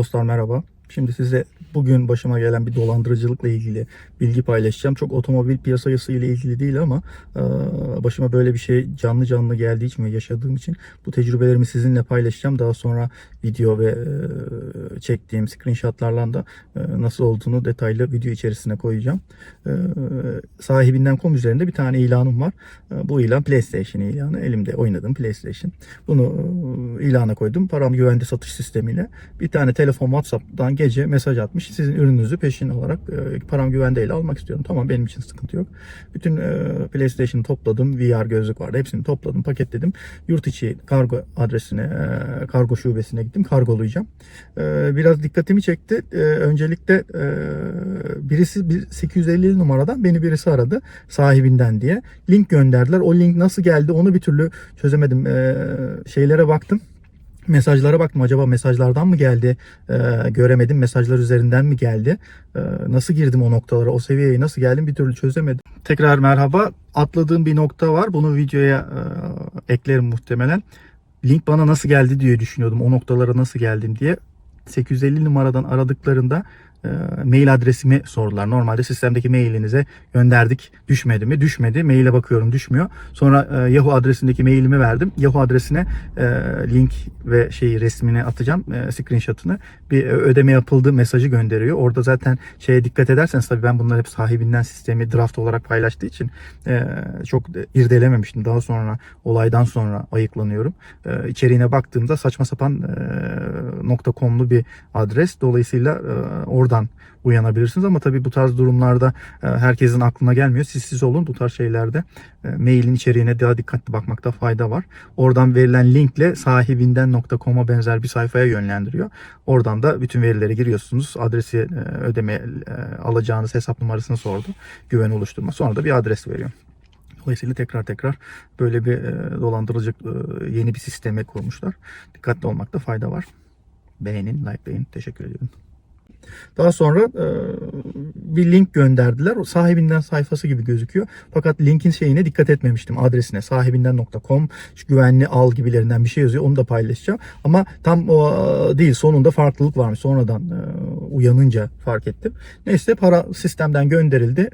Dostlar merhaba. Şimdi size bugün başıma gelen bir dolandırıcılıkla ilgili bilgi paylaşacağım. Çok otomobil piyasası ile ilgili değil ama e, başıma böyle bir şey canlı canlı geldiği için ve yaşadığım için bu tecrübelerimi sizinle paylaşacağım. Daha sonra video ve e, çektiğim screenshotlarla da e, nasıl olduğunu detaylı video içerisine koyacağım. Sahibinden.com üzerinde bir tane ilanım var. Bu ilan PlayStation ilanı. Elimde oynadığım PlayStation. Bunu ilana koydum. Param güvende satış sistemiyle. Bir tane telefon WhatsApp'tan gece mesaj atmış. Sizin ürününüzü peşin olarak e, param güvendeyle almak istiyorum. Tamam benim için sıkıntı yok. Bütün e, PlayStation'ı topladım. VR gözlük vardı. Hepsini topladım, paketledim. Yurt içi kargo adresine, e, kargo şubesine gittim. Kargolayacağım. E, biraz dikkatimi çekti. E, öncelikle birisi bir 850 numaradan beni birisi aradı. Sahibinden diye. Link gönderdiler. O link nasıl geldi onu bir türlü çözemedim. Şeylere baktım mesajlara baktım. Acaba mesajlardan mı geldi? Ee, göremedim. Mesajlar üzerinden mi geldi? Ee, nasıl girdim o noktalara? O seviyeye nasıl geldim? Bir türlü çözemedim. Tekrar merhaba. Atladığım bir nokta var. Bunu videoya e, eklerim muhtemelen. Link bana nasıl geldi diye düşünüyordum. O noktalara nasıl geldim diye. 850 numaradan aradıklarında e, mail adresimi sordular. Normalde sistemdeki mailinize gönderdik. Düşmedi mi? Düşmedi. Maile bakıyorum düşmüyor. Sonra e, Yahoo adresindeki mailimi verdim. Yahoo adresine e, link ve şeyi resmini atacağım. E, screenshot'ını. Bir e, ödeme yapıldı mesajı gönderiyor. Orada zaten şeye dikkat ederseniz tabii ben bunları hep sahibinden sistemi draft olarak paylaştığı için e, çok irdelememiştim. Daha sonra olaydan sonra ayıklanıyorum. E, içeriğine baktığımda saçma sapan e, .com'lu bir adres. Dolayısıyla e, oradan uyanabilirsiniz ama tabii bu tarz durumlarda e, herkesin aklına gelmiyor. Siz siz olun bu tarz şeylerde e, mailin içeriğine daha dikkatli bakmakta fayda var. Oradan verilen linkle sahibinden.com'a benzer bir sayfaya yönlendiriyor. Oradan da bütün verileri giriyorsunuz. Adresi ödeme alacağınız hesap numarasını sordu. Güven oluşturma. Sonra da bir adres veriyor. Dolayısıyla tekrar tekrar böyle bir e, dolandırıcı e, yeni bir sisteme kurmuşlar. Dikkatli olmakta fayda var. Beğenin, likelayın. Teşekkür ediyorum. Daha sonra e, bir link gönderdiler. Sahibinden sayfası gibi gözüküyor. Fakat linkin şeyine dikkat etmemiştim. Adresine sahibinden.com güvenli al gibilerinden bir şey yazıyor. Onu da paylaşacağım. Ama tam o e, değil. Sonunda farklılık varmış. Sonradan e, uyanınca fark ettim. Neyse para sistemden gönderildi.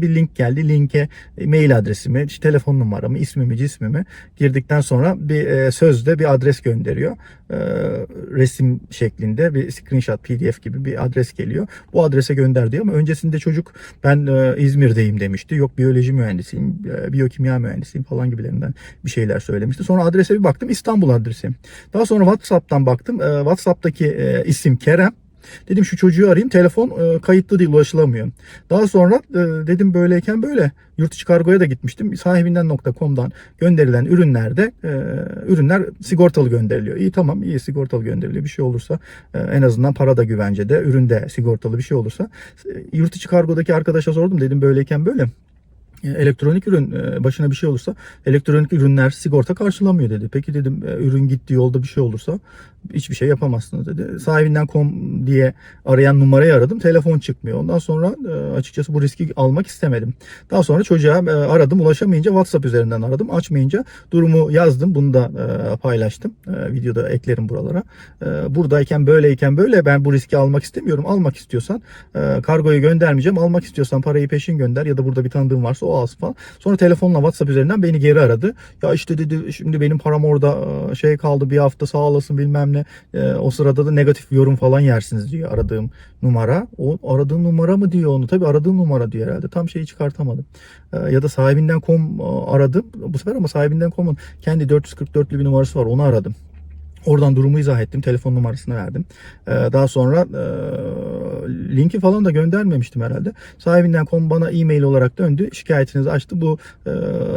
Bir link geldi. Linke mail adresimi, işte telefon numaramı, ismimi, cismimi girdikten sonra bir sözde bir adres gönderiyor. Resim şeklinde bir screenshot pdf gibi bir adres geliyor. Bu adrese gönder diyor ama öncesinde çocuk ben e, İzmir'deyim demişti. Yok biyoloji mühendisiyim, e, biyokimya mühendisiyim falan gibilerinden bir şeyler söylemişti. Sonra adrese bir baktım İstanbul adresi. Daha sonra WhatsApp'tan baktım. E, WhatsApp'taki e, isim Kerem. Dedim şu çocuğu arayayım. Telefon e, kayıtlı değil ulaşılamıyor. Daha sonra e, dedim böyleyken böyle. Yurt içi kargoya da gitmiştim. Sahibinden.com'dan gönderilen ürünlerde e, ürünler sigortalı gönderiliyor. İyi tamam iyi sigortalı gönderiliyor. Bir şey olursa e, en azından para da güvencede. Üründe sigortalı bir şey olursa. E, yurt içi kargodaki arkadaşa sordum. Dedim böyleyken böyle elektronik ürün e, başına bir şey olursa elektronik ürünler sigorta karşılamıyor dedi. Peki dedim e, ürün gittiği yolda bir şey olursa hiçbir şey yapamazsınız dedi. Sahibinden com diye arayan numarayı aradım. Telefon çıkmıyor. Ondan sonra e, açıkçası bu riski almak istemedim. Daha sonra çocuğa aradım. Ulaşamayınca WhatsApp üzerinden aradım. Açmayınca durumu yazdım. Bunu da paylaştım. Videoda eklerim buralara. Buradayken böyleyken böyle ben bu riski almak istemiyorum. Almak istiyorsan kargoyu göndermeyeceğim. Almak istiyorsan parayı peşin gönder ya da burada bir tanıdığın varsa o alsın falan. Sonra telefonla WhatsApp üzerinden beni geri aradı. Ya işte dedi şimdi benim param orada şey kaldı bir hafta sağ olasın bilmem ne. E, o sırada da negatif yorum falan yersiniz diyor aradığım numara. O aradığım numara mı diyor onu. Tabii aradığım numara diyor herhalde. Tam şeyi çıkartamadım. E, ya da sahibinden com aradım. Bu sefer ama sahibinden com'un kendi 444'lü bir numarası var. Onu aradım. Oradan durumu izah ettim. Telefon numarasını verdim. Ee, daha sonra linki falan da göndermemiştim herhalde. Sahibinden kom bana e-mail olarak döndü. Şikayetinizi açtı. Bu e,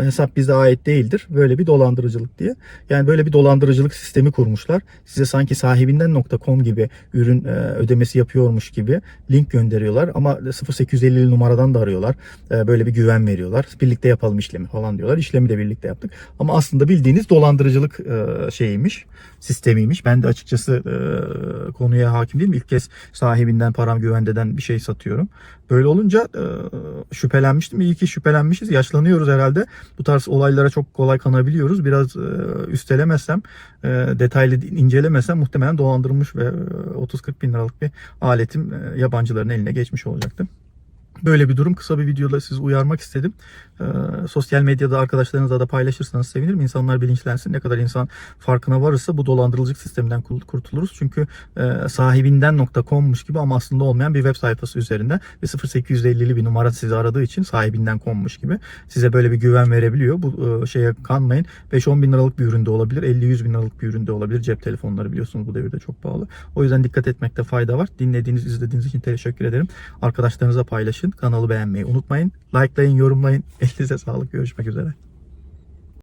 hesap bize ait değildir. Böyle bir dolandırıcılık diye. Yani böyle bir dolandırıcılık sistemi kurmuşlar. Size sanki sahibinden.com gibi ürün e, ödemesi yapıyormuş gibi link gönderiyorlar. Ama 0850 numaradan da arıyorlar. E, böyle bir güven veriyorlar. Birlikte yapalım işlemi falan diyorlar. İşlemi de birlikte yaptık. Ama aslında bildiğiniz dolandırıcılık e, şeyiymiş sistemiymiş. Ben de açıkçası e, konuya hakim değilim. İlk kez sahibinden param güvendeden bir şey satıyorum. Böyle olunca e, şüphelenmiştim. İyi ki şüphelenmişiz. Yaşlanıyoruz herhalde. Bu tarz olaylara çok kolay kanabiliyoruz. Biraz e, üstelemezsem, e, detaylı incelemesem muhtemelen dolandırılmış ve e, 30-40 bin liralık bir aletim e, yabancıların eline geçmiş olacaktı. Böyle bir durum kısa bir videoda sizi uyarmak istedim. Ee, sosyal medyada arkadaşlarınızla da paylaşırsanız sevinirim. İnsanlar bilinçlensin. Ne kadar insan farkına varırsa bu dolandırıcılık sisteminden kurtuluruz. Çünkü e, sahibinden.com'muş gibi ama aslında olmayan bir web sayfası üzerinden ve 0850'li bir numara sizi aradığı için sahibinden.com'muş gibi size böyle bir güven verebiliyor. Bu e, şeye kanmayın. 5-10 bin liralık bir üründe olabilir. 50-100 bin liralık bir üründe olabilir. Cep telefonları biliyorsunuz bu devirde çok pahalı. O yüzden dikkat etmekte fayda var. Dinlediğiniz, izlediğiniz için teşekkür ederim. Arkadaşlarınıza paylaşın. Kanalı beğenmeyi unutmayın. Likelayın, yorumlayın. Elinize sağlık. Görüşmek üzere.